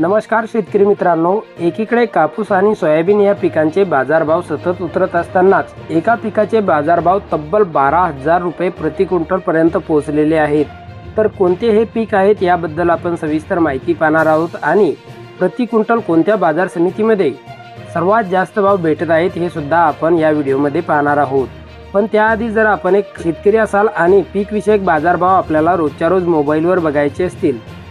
नमस्कार शेतकरी मित्रांनो एकीकडे कापूस आणि सोयाबीन या पिकांचे बाजारभाव सतत उतरत असतानाच एका पिकाचे बाजारभाव तब्बल बारा हजार रुपये प्रति क्विंटलपर्यंत पोहोचलेले आहेत. तर कोणते हे पीक आहेत याबद्दल आपण सविस्तर माहिती पाहणार आहोत आणि प्रति क्विंटल कोणत्या बाजार समितीमध्ये सर्वात जास्त भाव भेटत आहेत हे सुद्धा आपण या व्हिडिओमध्ये पाहणार आहोत. पण त्याआधी जर आपण एक शेतकरी असाल आणि पीकविषयक बाजारभाव आपल्याला रोजच्या रोज मोबाईलवर बघायचे असतील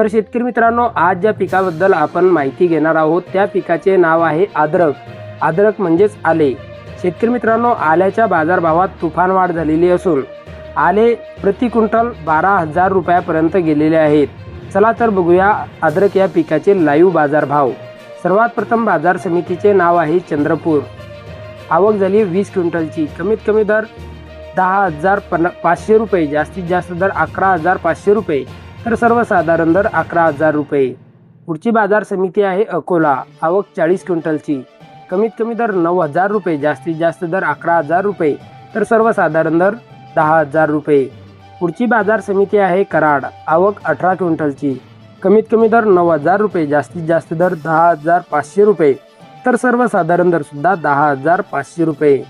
तर शेतकरी मित्रांनो आज ज्या पिकाबद्दल आपण माहिती घेणार आहोत त्या पिकाचे नाव आहे अद्रक. अद्रक म्हणजेच आले. शेतकरी मित्रांनो आल्याच्या बाजारभावात तुफान वाढ झालेली असून आले प्रति क्विंटल बारा हजार रुपयापर्यंत गेलेले आहेत. चला तर बघूया अद्रक या पिकाचे लाईव्ह बाजारभाव. सर्वात प्रथम बाजार समितीचे नाव आहे चंद्रपूर. आवक झाली वीस क्विंटलची. कमीत कमी दर दहा हजार पन्ना पाचशे रुपये जास्तीत जास्त दर अकरा हजार पाचशे रुपये. तर सर्वसाधारण दर अकरा हजार रुपये. पुढची बाजार समिती आहे अकोला. आवक चाळीस क्विंटलची. कमीत कमी दर नऊ हजार रुपये जास्तीत जास्त दर अकरा हजार रुपये. तर सर्वसाधारण दर दहा हजार रुपये. पुढची बाजार समिती आहे कराड. आवक अठरा क्विंटलची. कमीत कमी दर नऊ हजार रुपये जास्तीत जास्त दर दहा हजार पाचशे रुपये. तर सर्वसाधारण दरसुद्धा दहा हजार पाचशे रुपये.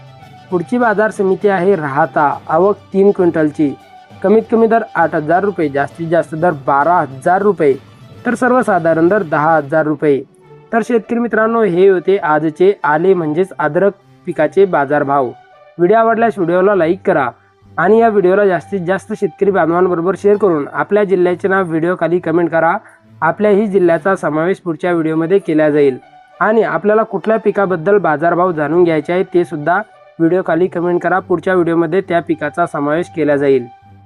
पुढची बाजार समिती आहे राहता. आवक तीन क्विंटलची. कमीत कमी दर आठ हजार रुपये जास्तीत जास्त दर बारा हजार रुपये तर सर्वसाधारण दर दहा हजार रुपये. तर शेतकरी मित्रांनो हे होते आजचे आले म्हणजेच अद्रक पिकाचे बाजारभाव. व्हिडिओ आवडल्यास व्हिडिओला लाईक करा आणि या व्हिडिओला जास्तीत जास्त शेतकरी बांधवांबरोबर शेअर करून आपल्या जिल्ह्याचे नाव व्हिडिओ खाली कमेंट करा. आपल्याही जिल्ह्याचा समावेश पुढच्या व्हिडिओमध्ये केला जाईल. आणि आपल्याला कुठल्या पिकाबद्दल बाजारभाव जाणून घ्यायचे आहे ते सुद्धा व्हिडिओ खाली कमेंट करा. पुढच्या व्हिडिओमध्ये त्या पिकाचा समावेश केला जाईल.